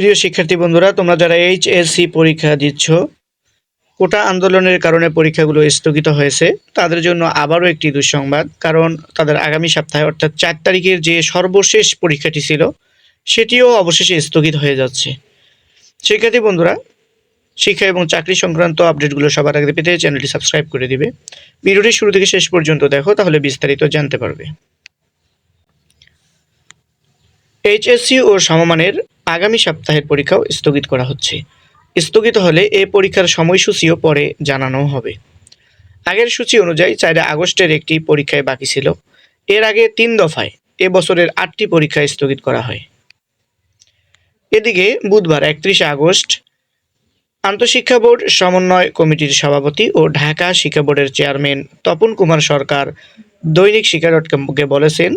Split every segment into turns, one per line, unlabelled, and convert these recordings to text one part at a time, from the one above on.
প্রিয় শিক্ষার্থী বন্ধুরা, তোমরা যারা এইচএসসি পরীক্ষা দিচ্ছ, কোটা আন্দোলনের কারণে পরীক্ষাগুলো স্থগিত হয়েছে, তাদের জন্য আবারও একটি দুঃসংবাদ। কারণ তাদের আগামী সপ্তাহে, অর্থাৎ চার তারিখের যে সর্বশেষ পরীক্ষাটি ছিল, সেটিও অবশেষে স্থগিত হয়ে যাচ্ছে। শিক্ষার্থী বন্ধুরা, শিক্ষা এবং চাকরি সংক্রান্ত আপডেটগুলো সবার আগে পেতে চ্যানেলটি সাবস্ক্রাইব করে দিবে। ভিডিওটি শুরু থেকে শেষ পর্যন্ত দেখো, তাহলে বিস্তারিত জানতে পারবে। এইচএসসি ও সমমানের আগামী সপ্তাহের পরীক্ষাও স্থগিত করা হচ্ছে। স্থগিত হলে এ পরীক্ষার সময়সূচিও পরে জানানো হবে। আগের সূচি অনুযায়ী চারে আগস্টের একটি পরীক্ষায় বাকি ছিল। এর আগে তিন দফায় এ বছরের আটটি পরীক্ষা স্থগিত করা হয়। এদিকে বুধবার একত্রিশে আগস্ট আন্তঃশিক্ষা বোর্ড, সমন্বয় কমিটির সভাপতি ও ঢাকা শিক্ষা বোর্ডের চেয়ারম্যান তপন কুমার সরকার দৈনিক শিক্ষা ডট কমকে বলেছেন,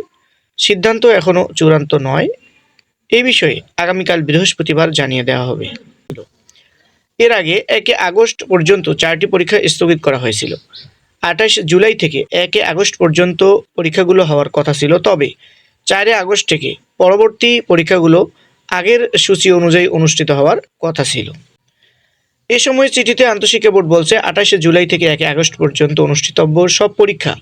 সিদ্ধান্ত এখনও চূড়ান্ত নয়। এই বিষয়ে আগামীকাল বৃহস্পতিবার জানিয়ে দেওয়া হবে। এর আগে একে আগস্ট পর্যন্ত চারটি পরীক্ষা স্থগিত করা হয়েছিল। আঠাশ জুলাই থেকে একে আগস্ট পর্যন্ত পরীক্ষাগুলো হওয়ার কথা ছিল, তবে চারে আগস্ট থেকে পরবর্তী পরীক্ষাগুলো আগের সূচি অনুযায়ী অনুষ্ঠিত হওয়ার কথা ছিল। এ সময় চিঠিতে আন্তঃশিক্ষা বোর্ড বলছে, আঠাশে জুলাই থেকে একে আগস্ট পর্যন্ত অনুষ্ঠিতব্য সব পরীক্ষা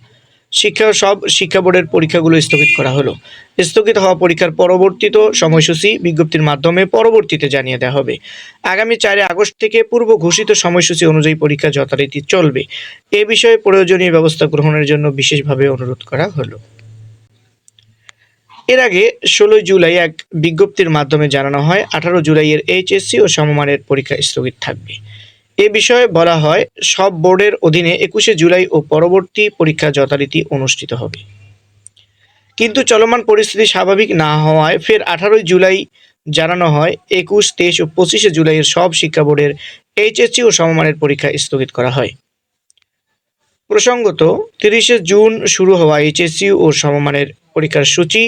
শিক্ষা সব শিক্ষা বোর্ডের পরীক্ষাগুলো স্থগিত করা হলো। স্থগিত হওয়া পরীক্ষার পরবর্তীত সময়সূচি বিজ্ঞপ্তির মাধ্যমে পরবর্তীতে জানিয়ে দেওয়া হবে। আগামী চারে আগস্ট থেকে পূর্ব ঘোষিত সময়সূচি অনুযায়ী পরীক্ষা যথারীতি চলবে। এ বিষয়ে প্রয়োজনীয় ব্যবস্থা গ্রহণের জন্য বিশেষভাবে অনুরোধ করা হলো। এর আগে ষোলোই জুলাই এক বিজ্ঞপ্তির মাধ্যমে জানানো হয়, আঠারো জুলাইয়ের এইচএসসি ও সমমানের পরীক্ষা স্থগিত থাকবে। এ বিষয়ে বলা হয়, সব বোর্ডের অধীনে একুশে জুলাই ও পরবর্তী পরীক্ষা যথারীতি অনুষ্ঠিত হবে। কিন্তু চলমান পরিস্থিতি স্বাভাবিক না হওয়ায় ফের আঠারোই জুলাই জানানো হয়, একুশ, তেইশ ও পঁচিশে জুলাইয়ের সব শিক্ষা বোর্ডের এইচএসসি ও সমমানের পরীক্ষা স্থগিত করা হয়। প্রসঙ্গত, তিরিশে জুন শুরু হওয়া এইচএসসি ও সমমানের পরীক্ষার সূচি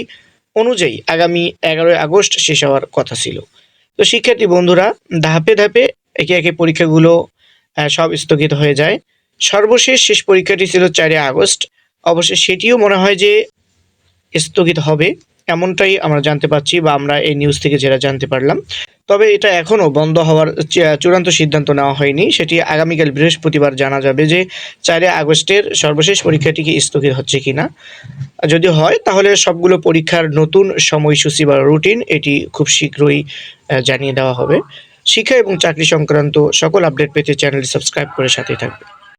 অনুযায়ী আগামী এগারোই আগস্ট শেষ হওয়ার কথা ছিল। তো শিক্ষার্থী বন্ধুরা, ধাপে ধাপে একে একে পরীক্ষাগুলো সব স্থগিত হয়ে যায়। সর্বশেষ শেষ পরীক্ষাটি ছিল চারই আগস্ট। অবশ্য সেটিও মনে হয় যে স্থগিত হবে, এমনটাই আমরা জানতে পারছি বা আমরা এই নিউজ থেকে যেটা জানতে পারলাম। তবে এটা এখনও বন্ধ হওয়ার চূড়ান্ত সিদ্ধান্ত নেওয়া হয়নি। সেটি আগামীকাল বৃহস্পতিবার জানা যাবে যে চারে আগস্টের সর্বশেষ পরীক্ষাটি কি স্থগিত হচ্ছে কিনা। যদি হয়, তাহলে সবগুলো পরীক্ষার নতুন সময়সূচি বা রুটিন এটি খুব শীঘ্রই জানিয়ে দেওয়া হবে। শিক্ষা এবং চাকরি সংক্রান্ত সকল আপডেট পেতে চ্যানেলটি সাবস্ক্রাইব করে সাথে থাকবে